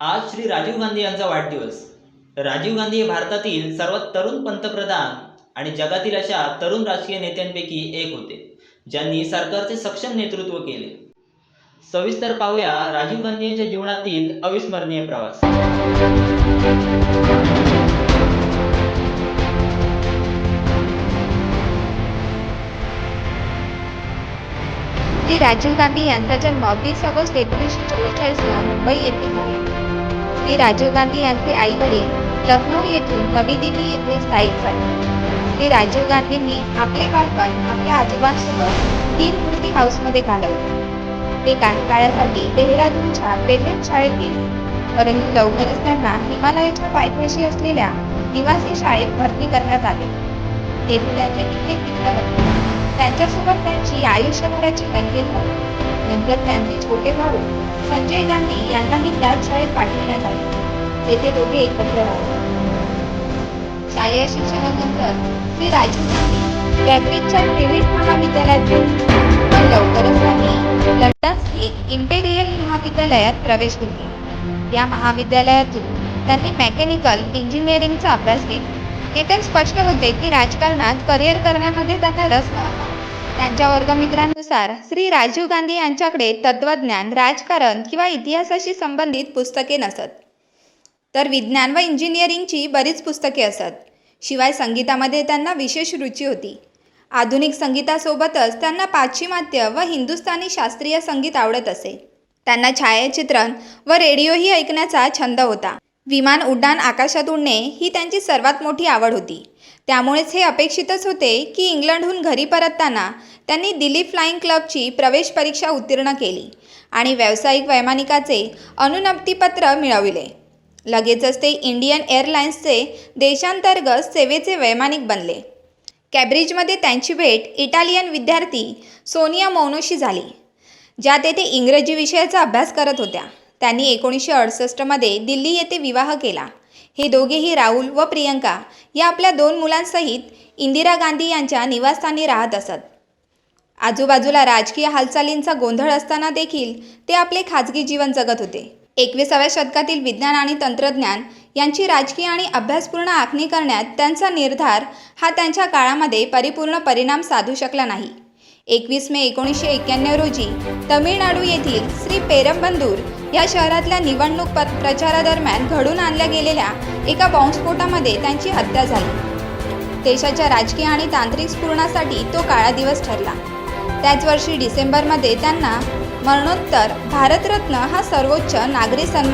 आज श्री राजीव गांधी यांचा वाढदिवस. राजीव गांधी हे भारतातील सर्वात तरुण पंतप्रधान आणि जगातील अशा तरुण राजकीय नेत्यांपैकी एक होते ज्यांनी सरकारचे सक्षम नेतृत्व केले. सविस्तर पाहूया राजीव गांधी यांच्या जीवनातील अविस्मरणीय प्रवास. श्री राजीव गांधी यांचा जन्म वीस ऑगस्ट एकोणीसशे चव्वेचाळीसला मुंबई येथे झाला. ते राजीव गांधी यांचे आई वडील लखनौ येथून नवी दिल्ली येथे स्थायिक झाले. ते राजीव गांधींनी आपले बालपण आपल्या आजोबांसोबत तीन मूर्ती हाऊसमध्ये घालवले. ते काही काळासाठी देहरादूनच्या पेटेंट शाळेत गेले परंतु लवकरच त्यांना हिमालयाच्या पायथ्याशी असलेल्या निवासी शाळेत भरती करण्यात आले. तेथे त्यांचे कित्येक मित्र होते त्यांच्यासोबत त्यांची आयुष्यभराची मैत्री झाली नंतर त्यांचे छोटे भाऊ संजय गांधी यांनाही त्याच शाळेत पाठवण्यात आले. तेथे दोघे एकत्र राहतात. शालेय शिक्षणानंतर श्री राजीव गांधी कॅम्ब्रिजच्या प्रिव्हेट महाविद्यालयात पण लवकरच त्यांनी लंडन स्थित इम्पेरियल महाविद्यालयात प्रवेश घेतला. या महाविद्यालयातून त्यांनी मेकॅनिकल इंजिनिअरिंगचा अभ्यास केला हे तर स्पष्ट होते की राजकारणात करिअर करण्यामध्ये त्यांना रस नव्हता. त्यांच्या वर्गमित्रांना वर्गमित्रांनुसार श्री राजीव गांधी यांच्याकडे तत्वज्ञान राजकारण किंवा इतिहासाशी संबंधित पुस्तके नसत. तर विज्ञान व इंजिनिअरिंगची बरीच पुस्तके असत. शिवाय संगीतामध्ये त्यांना विशेष रुची होती. आधुनिक संगीतासोबतच त्यांना पाश्चिमात्य व हिंदुस्थानी शास्त्रीय संगीत आवडत असे. त्यांना छायाचित्रण व रेडिओही ऐकण्याचा छंद होता. विमान उड्डाण आकाशात उडणे ही त्यांची सर्वात मोठी आवड होती. त्यामुळेच हे अपेक्षितच होते की इंग्लंडहून घरी परतताना त्यांनी दिल्ली फ्लाइंग क्लबची प्रवेश परीक्षा उत्तीर्ण केली आणि व्यावसायिक वैमानिकाचे अनुनप्तीपत्र मिळविले. लगेचच ते इंडियन एअरलाइन्सचे देशांतर्गत सेवेचे वैमानिक बनले. कॅब्रिजमध्ये त्यांची भेट इटालियन विद्यार्थी सोनिया मौनोशी झाली ज्या तेथे इंग्रजी विषयाचा अभ्यास करत होत्या. त्यांनी एकोणीसशे अडुसष्टमध्ये दिल्ली येथे विवाह केला. हे दोघेही राहुल व प्रियंका या आपल्या दोन मुलांसहित इंदिरा गांधी यांच्या निवासस्थानी राहत असत. आजूबाजूला राजकीय हालचालींचा गोंधळ असताना देखील ते आपले खाजगी जीवन जगत होते. एकविसाव्या शतकातील विज्ञान आणि तंत्रज्ञान यांची राजकीय आणि अभ्यासपूर्ण आखणी करण्यात त्यांचा निर्धार हा त्यांच्या काळामध्ये परिपूर्ण परिणाम साधू शकला नाही. एकवीस मे एकोणीसशे एक्क्याण्णव रोजी तमिळनाडू येथील श्री पेरंबंदूर या शहरातल्या निवडणूक प प्रचारादरम्यान घडून आणल्या गेलेल्या एका बॉम्बस्फोटामध्ये त्यांची हत्या झाली. देशाच्या राजकीय आणि तांत्रिक स्फुरणासाठी तो काळा दिवस ठरला. त्याच वर्षी डिसेंबरमध्ये त्यांना मरणोत्तर भारतरत्न हा सर्वोच्च नागरी सन्मान